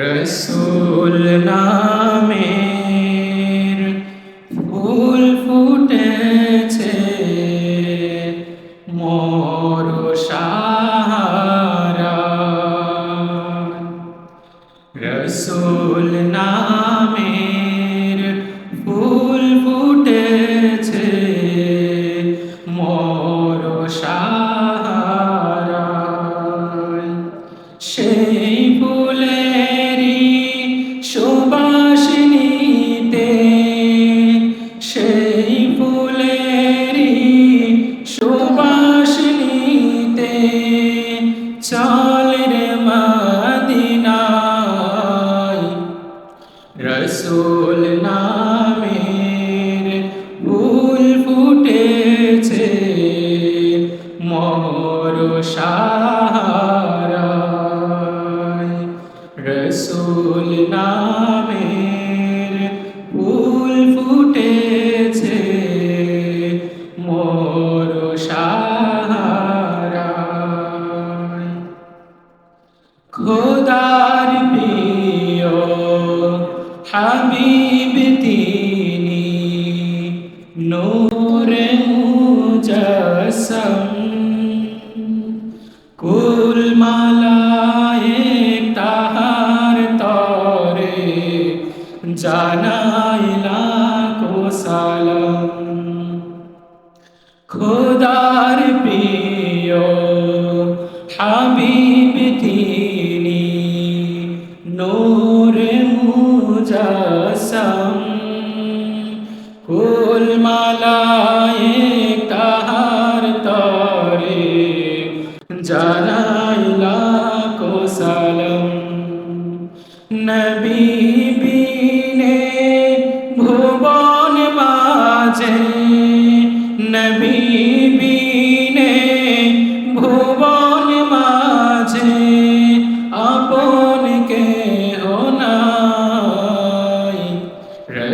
রসুল নামের চল রে মদিনায় রসুল নামের ফুল ফুটেছে মর সাহারায় রসুল নামের জানাইলা কো সালাম। খোদার প্রিয়, হাবিব তিনি নূর মুজাসম। কুল মালায়ে তাহার তরে জানাইলা কো সালাম। নবী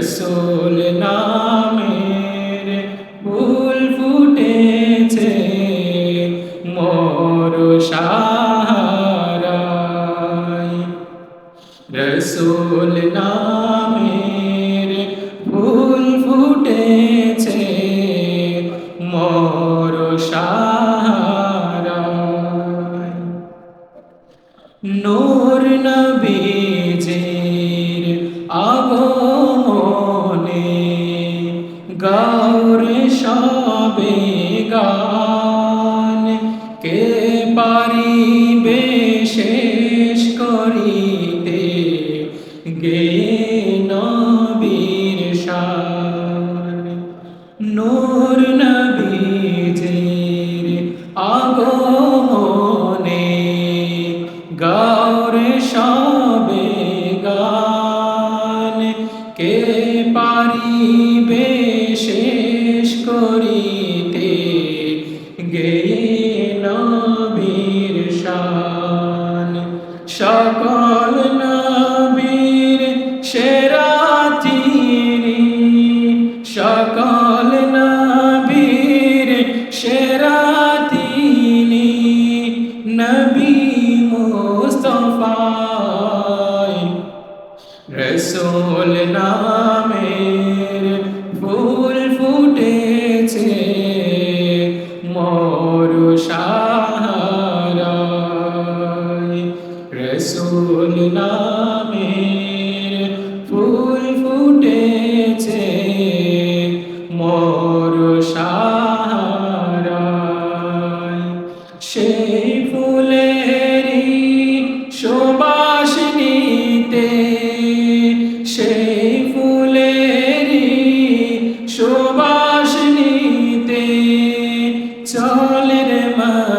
রসুল নামের ফুল ফুটেছে, মোর সাহারায়। রসুল নামের ফুল ফুটেছে, মোর সাহারায়। নূর নবীজির আগমনে পারিবে শেষ করিতে গে নবীর নূর নবীজির আগমনে গৌর সবে গান কে পারিবে সকল নবীর সেরা তিনি নবী মুস্তফায় রসুল নামের ফুল ফুটেছে মোর সাহারায়। রসুল নামের চলে রে মা।